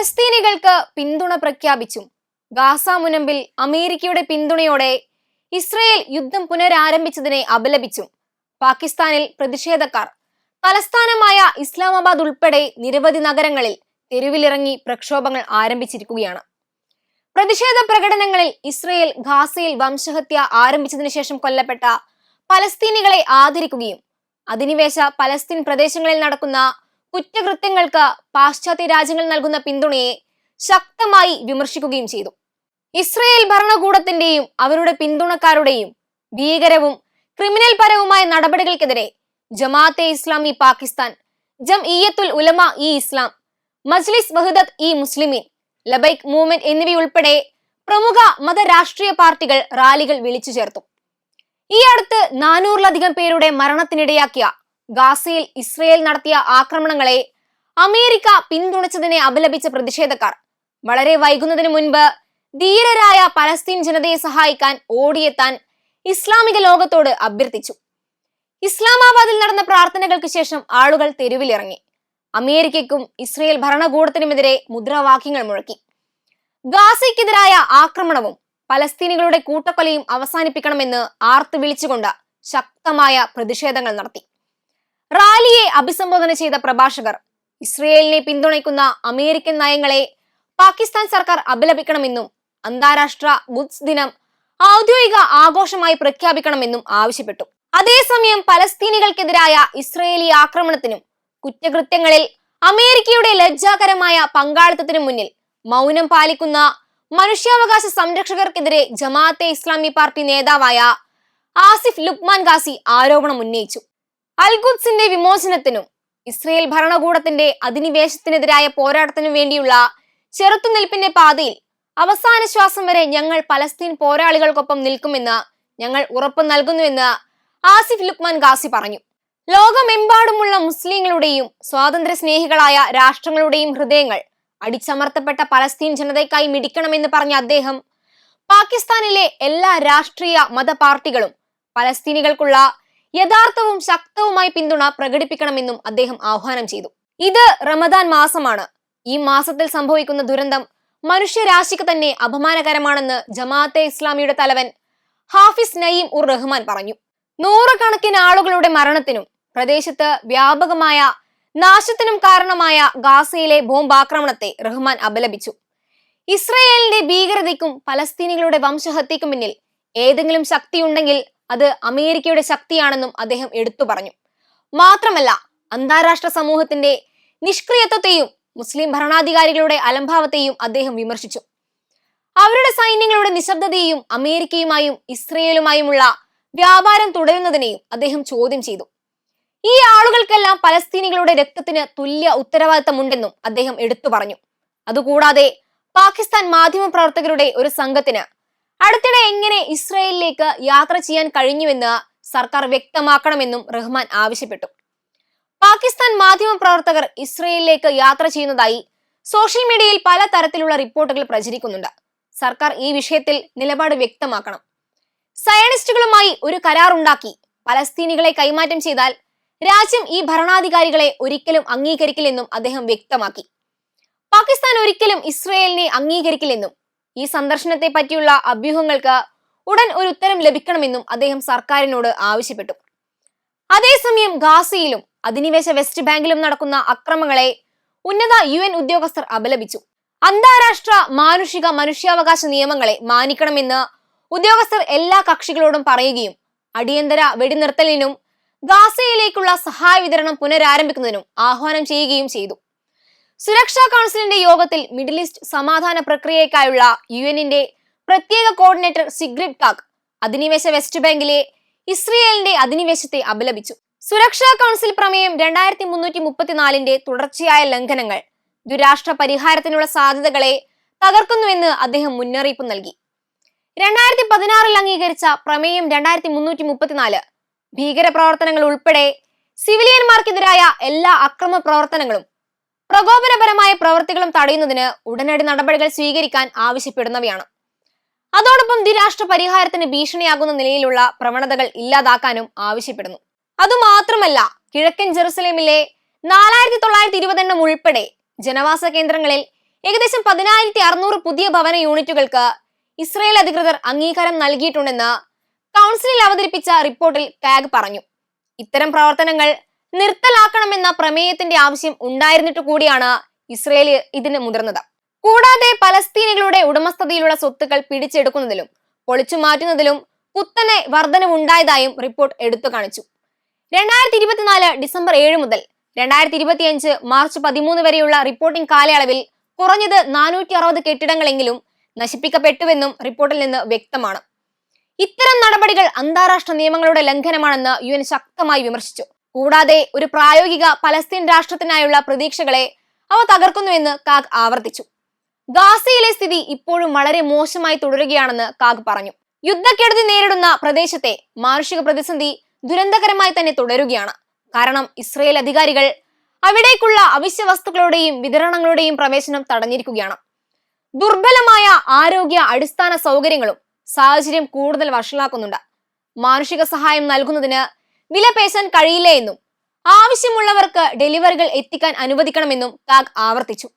പലസ്തീനികൾക്ക് പിന്തുണ പ്രഖ്യാപിച്ചും. ഗാസ മുനമ്പിൽ അമേരിക്കയുടെ പിന്തുണയോടെ ഇസ്രയേൽ യുദ്ധം പുനരാരംഭിച്ചതിനെ അപലപിച്ചും. പാകിസ്ഥാനിൽ പ്രതിഷേധക്കാർ. തലസ്ഥാനമായ ഇസ്ലാമാബാദ് ഉൾപ്പെടെ നിരവധി നഗരങ്ങളിൽ തെരുവിലിറങ്ങി പ്രക്ഷോഭങ്ങൾ ആരംഭിച്ചിരിക്കുകയാണ്. പ്രതിഷേധ പ്രകടനങ്ങളിൽ ഇസ്രയേൽ ഗാസയിൽ വംശഹത്യ ആരംഭിച്ചതിനു ശേഷം കൊല്ലപ്പെട്ട പലസ്തീനികളെ ആദരിക്കുകയും അധിനിവേശ പലസ്തീൻ പ്രദേശങ്ങളിൽ നടക്കുന്ന കുറ്റകൃത്യങ്ങൾക്ക് പാശ്ചാത്യ രാജ്യങ്ങൾ നൽകുന്ന പിന്തുണയെ ശക്തമായി വിമർശിക്കുകയും ചെയ്തു. ഇസ്രയേൽ ഭരണകൂടത്തിന്റെയും അവരുടെ പിന്തുണക്കാരുടെയും ഭീകരവും ക്രിമിനൽ പരവുമായ നടപടികൾക്കെതിരെ ജമാഅത്തെ ഇസ്ലാമി പാകിസ്ഥാൻ ജം ഇയത്തുൽ ഉലമ ഇ ഇസ്ലാം മജ്ലിസ് വഹദത്ത് ഇ മുസ്ലിമീൻ ലബൈക് മൂവ്മെന്റ് എന്നിവയുൾപ്പെടെ പ്രമുഖ മതരാഷ്ട്രീയ പാർട്ടികൾ റാലികൾ വിളിച്ചു ചേർത്തു ഈ അടുത്ത് നാനൂറിലധികം പേരുടെ മരണത്തിനിടയാക്കിയ ഗാസയിൽ ഇസ്രയേൽ നടത്തിയ ആക്രമണങ്ങളെ അമേരിക്ക പിന്തുണച്ചതിനെ അപലപിച്ച പ്രതിഷേധക്കാർ. വളരെ വൈകുന്നതിന് മുൻപ് ധീരരായ പലസ്തീൻ ജനതയെ സഹായിക്കാൻ ഓടിയെത്താൻ ഇസ്ലാമിക ലോകത്തോട് അഭ്യർത്ഥിച്ചു. ഇസ്ലാമാബാദിൽ നടന്ന പ്രാർത്ഥനകൾക്ക് ശേഷം ആളുകൾ തെരുവിലിറങ്ങി. അമേരിക്കയ്ക്കും ഇസ്രയേൽ ഭരണകൂടത്തിനുമെതിരെ മുദ്രാവാക്യങ്ങൾ മുഴക്കി. ഗാസയ്ക്കെതിരായ ആക്രമണവും പലസ്തീനികളുടെ കൂട്ടക്കൊലയും അവസാനിപ്പിക്കണമെന്ന് ആർത്ത് വിളിച്ചുകൊണ്ട് ശക്തമായ പ്രതിഷേധങ്ങൾ നടത്തി. റാലിയെ അഭിസംബോധന ചെയ്ത പ്രഭാഷകർ ഇസ്രയേലിനെ പിന്തുണയ്ക്കുന്ന അമേരിക്കൻ നയങ്ങളെ പാകിസ്ഥാൻ സർക്കാർ അപലപിക്കണമെന്നും അന്താരാഷ്ട്ര ഗുഡ്സ് ദിനം ഔദ്യോഗിക ആഘോഷമായി പ്രഖ്യാപിക്കണമെന്നും ആവശ്യപ്പെട്ടു. അതേസമയം പലസ്തീനികൾക്കെതിരായ ഇസ്രയേലി ആക്രമണത്തിനും കുറ്റകൃത്യങ്ങളിൽ അമേരിക്കയുടെ ലജ്ജാകരമായ പങ്കാളിത്തത്തിനു മുന്നിൽ മൗനം പാലിക്കുന്ന മനുഷ്യാവകാശ സംരക്ഷകർക്കെതിരെ ജമാഅത്തെ ഇസ്ലാമി പാർട്ടി നേതാവായ ആസിഫ് ലുക്മാൻ ഗാസി ആരോപണം ഉന്നയിച്ചു. അൽഗുദ്സിന്റെ വിമോചനത്തിനും ഇസ്രയേൽ ഭരണകൂടത്തിന്റെ അധിനിവേശത്തിനെതിരായ പോരാട്ടത്തിനു വേണ്ടിയുള്ള ചെറുത്തുനിൽപ്പിന്റെ പാതയിൽ അവസാന ശ്വാസം വരെ ഞങ്ങൾ പലസ്തീൻ പോരാളികൾക്കൊപ്പം നിൽക്കുമെന്ന് ഞങ്ങൾ ഉറപ്പു നൽകുന്നുവെന്ന് ആസിഫ് ലുക്മാൻ ഗാസി പറഞ്ഞു. ലോകമെമ്പാടുമുള്ള മുസ്ലിങ്ങളുടെയും സ്വാതന്ത്ര്യ സ്നേഹികളായ രാഷ്ട്രങ്ങളുടെയും ഹൃദയങ്ങൾ അടിച്ചമർത്തപ്പെട്ട പലസ്തീൻ ജനതയ്ക്കായി മിടിക്കണമെന്ന് പറഞ്ഞ അദ്ദേഹം പാകിസ്ഥാനിലെ എല്ലാ രാഷ്ട്രീയ മത പാർട്ടികളും പലസ്തീനികൾക്കുള്ള യഥാർത്ഥവും ശക്തവുമായി പിന്തുണ പ്രകടിപ്പിക്കണമെന്നും അദ്ദേഹം ആഹ്വാനം ചെയ്തു. ഇത് റമദാൻ മാസമാണ്. ഈ മാസത്തിൽ സംഭവിക്കുന്ന ദുരന്തം മനുഷ്യരാശിക്ക് തന്നെ അപമാനകരമാണെന്ന് ജമാഅത്തെ ഇസ്ലാമിയുടെ തലവൻ ഹാഫിസ് നയീം ഉർ റഹ്മാൻ പറഞ്ഞു. നൂറുകണക്കിന് ആളുകളുടെ മരണത്തിനും പ്രദേശത്ത് വ്യാപകമായ നാശത്തിനും കാരണമായ ഗാസയിലെ ബോംബാക്രമണത്തെ റഹ്മാൻ അപലപിച്ചു. ഇസ്രയേലിന്റെ ഭീകരതയ്ക്കും പലസ്തീനികളുടെ വംശഹത്യക്കും പിന്നിൽ ഏതെങ്കിലും ശക്തിയുണ്ടെങ്കിൽ അത് അമേരിക്കയുടെ ശക്തിയാണെന്നും അദ്ദേഹം എടുത്തു പറഞ്ഞു. മാത്രമല്ല അന്താരാഷ്ട്ര സമൂഹത്തിന്റെ നിഷ്ക്രിയത്വത്തെയും മുസ്ലിം ഭരണാധികാരികളുടെ അലംഭാവത്തെയും അദ്ദേഹം വിമർശിച്ചു. അവരുടെ സൈന്യങ്ങളുടെ നിശബ്ദതയെയും അമേരിക്കയുമായും ഇസ്രയേലുമായുമുള്ള വ്യാപാരം തുടരുന്നതിനെയും അദ്ദേഹം ചോദ്യം ചെയ്തു. ഈ ആളുകൾക്കെല്ലാം പലസ്തീനികളുടെ രക്തത്തിന് തുല്യ ഉത്തരവാദിത്തമുണ്ടെന്നും അദ്ദേഹം എടുത്തു പറഞ്ഞു. അതുകൂടാതെ പാകിസ്ഥാൻ മാധ്യമപ്രവർത്തകരുടെ ഒരു സംഘത്തിന് അടുത്തിടെ എങ്ങനെ ഇസ്രയേലിലേക്ക് യാത്ര ചെയ്യാൻ കഴിഞ്ഞുവെന്ന് സർക്കാർ വ്യക്തമാക്കണമെന്നും റഹ്മാൻ ആവശ്യപ്പെട്ടു. പാകിസ്ഥാൻ മാധ്യമ പ്രവർത്തകർ ഇസ്രയേലിലേക്ക് യാത്ര ചെയ്യുന്നതായി സോഷ്യൽ മീഡിയയിൽ പല തരത്തിലുള്ള റിപ്പോർട്ടുകൾ പ്രചരിക്കുന്നുണ്ട്. സർക്കാർ ഈ വിഷയത്തിൽ നിലപാട് വ്യക്തമാക്കണം. സയണിസ്റ്റുകളുമായി ഒരു കരാർ ഉണ്ടാക്കി പലസ്തീനികളെ കൈമാറ്റം ചെയ്താൽ രാജ്യം ഈ ഭരണാധികാരികളെ ഒരിക്കലും അംഗീകരിക്കില്ലെന്നും അദ്ദേഹം വ്യക്തമാക്കി. പാകിസ്ഥാൻ ഒരിക്കലും ഇസ്രയേലിനെ അംഗീകരിക്കില്ലെന്നും ഈ സന്ദർശനത്തെ പറ്റിയുള്ള അഭ്യൂഹങ്ങൾക്ക് ഉടൻ ഒരു ഉത്തരം ലഭിക്കണമെന്നും അദ്ദേഹം സർക്കാരിനോട് ആവശ്യപ്പെട്ടു. അതേസമയം ഗാസയിലും അധിനിവേശ വെസ്റ്റ് ബാങ്കിലും നടക്കുന്ന അക്രമങ്ങളെ ഉന്നത യു എൻ ഉദ്യോഗസ്ഥർ അപലപിച്ചു. അന്താരാഷ്ട്ര മാനുഷിക മനുഷ്യാവകാശ നിയമങ്ങളെ മാനിക്കണമെന്ന് ഉദ്യോഗസ്ഥർ എല്ലാ കക്ഷികളോടും പറയുകയും അടിയന്തര വെടിനിർത്തലിനും ഗാസയിലേക്കുള്ള സഹായ വിതരണം പുനരാരംഭിക്കുന്നതിനും ആഹ്വാനം ചെയ്യുകയും ചെയ്തു. സുരക്ഷാ കൗൺസിലിന്റെ യോഗത്തിൽ മിഡിൽ ഈസ്റ്റ് സമാധാന പ്രക്രിയയ്ക്കായുള്ള യു എന്നിന്റെ പ്രത്യേക കോർഡിനേറ്റർ സിഗ്രിഡ് കാക്ക് അധിനിവേശ വെസ്റ്റ് ബാങ്കിലെ ഇസ്രയേലിന്റെ അധിനിവേശത്തെ അപലപിച്ചു. സുരക്ഷാ കൗൺസിൽ പ്രമേയം രണ്ടായിരത്തി മുന്നൂറ്റി മുപ്പത്തിനാലിന്റെ തുടർച്ചയായ ലംഘനങ്ങൾ ദുരാഷ്ട്ര പരിഹാരത്തിനുള്ള സാധ്യതകളെ തകർക്കുന്നുവെന്ന് അദ്ദേഹം മുന്നറിയിപ്പ് നൽകി. രണ്ടായിരത്തി പതിനാറിൽ അംഗീകരിച്ച പ്രമേയം രണ്ടായിരത്തി മുന്നൂറ്റി മുപ്പത്തിനാല് ഭീകര പ്രവർത്തനങ്ങൾ ഉൾപ്പെടെ സിവിലിയന്മാർക്കെതിരായ എല്ലാ അക്രമ പ്രവർത്തനങ്ങളും പ്രകോപനപരമായ പ്രവൃത്തികളും തടയുന്നതിന് ഉടനടി നടപടികൾ സ്വീകരിക്കാൻ ആവശ്യപ്പെടുന്നവയാണ്. അതോടൊപ്പം ദ്വിരാഷ്ട്ര പരിഹാരത്തിന് ഭീഷണിയാകുന്ന നിലയിലുള്ള പ്രവണതകൾ ഇല്ലാതാക്കാനും ആവശ്യപ്പെടുന്നു. അതുമാത്രമല്ല കിഴക്കൻ ജെറുസലേമിലെ നാലായിരത്തി തൊള്ളായിരത്തി ഇരുപതെണ്ണം ഉൾപ്പെടെ ജനവാസ കേന്ദ്രങ്ങളിൽ ഏകദേശം പതിനായിരത്തി അറുന്നൂറ് പുതിയ ഭവന യൂണിറ്റുകൾക്ക് ഇസ്രയേൽ അധികൃതർ അംഗീകാരം നൽകിയിട്ടുണ്ടെന്ന് കൗൺസിലിൽ അവതരിപ്പിച്ച റിപ്പോർട്ടിൽ കാഗ് പറഞ്ഞു. ഇത്തരം പ്രവർത്തനങ്ങൾ നിർത്തലാക്കണമെന്ന പ്രമേയത്തിന്റെ ആവശ്യം ഉണ്ടായിരുന്നിട്ട് കൂടിയാണ് ഇസ്രയേൽ ഇതിന് മുതിർന്നത്. കൂടാതെ പലസ്തീനികളുടെ ഉടമസ്ഥതയിലുള്ള സ്വത്തുക്കൾ പിടിച്ചെടുക്കുന്നതിലും പൊളിച്ചു മാറ്റുന്നതിലും കുത്തനെ വർധനവുണ്ടായതായും റിപ്പോർട്ട് എടുത്തു കാണിച്ചു. രണ്ടായിരത്തി ഇരുപത്തിനാല് ഡിസംബർ ഏഴ് മുതൽ രണ്ടായിരത്തി ഇരുപത്തിയഞ്ച് മാർച്ച് പതിമൂന്ന് വരെയുള്ള റിപ്പോർട്ടിംഗ് കാലയളവിൽ കുറഞ്ഞത് നാനൂറ്റി അറുപത് കെട്ടിടങ്ങളെങ്കിലും നശിപ്പിക്കപ്പെട്ടുവെന്നും റിപ്പോർട്ടിൽ നിന്ന് വ്യക്തമാണ്. ഇത്തരം നടപടികൾ അന്താരാഷ്ട്ര നിയമങ്ങളുടെ ലംഘനമാണെന്ന് യു ശക്തമായി വിമർശിച്ചു. കൂടാതെ ഒരു പ്രായോഗിക പലസ്തീൻ രാഷ്ട്രത്തിനായുള്ള പ്രതീക്ഷകളെ അവ തകർക്കുന്നുവെന്ന് കാഗ് ആവർത്തിച്ചു. ഗാസയിലെ സ്ഥിതി ഇപ്പോഴും വളരെ മോശമായി തുടരുകയാണെന്ന് കാഗ് പറഞ്ഞു. യുദ്ധക്കെടുതി നേരിടുന്ന പ്രദേശത്തെ മാനുഷിക പ്രതിസന്ധി ദുരന്തകരമായി തന്നെ തുടരുകയാണ്. കാരണം ഇസ്രയേൽ അധികാരികൾ അവിടേക്കുള്ള അവശ്യ വസ്തുക്കളുടെയും വിതരണങ്ങളുടെയും പ്രവേശനം തടഞ്ഞിരിക്കുകയാണ്. ദുർബലമായ ആരോഗ്യ അടിസ്ഥാന സൗകര്യങ്ങളും സാഹചര്യം കൂടുതൽ വഷളാക്കുന്നുണ്ട്. മാനുഷിക സഹായം നൽകുന്നതിന് വില പേശാൻ കഴിയില്ല എന്നും. ആവശ്യമുള്ളവർക്ക് ഡെലിവറികൾ എത്തിക്കാൻ അനുവദിക്കണമെന്നും കാഗ് ആവർത്തിച്ചു.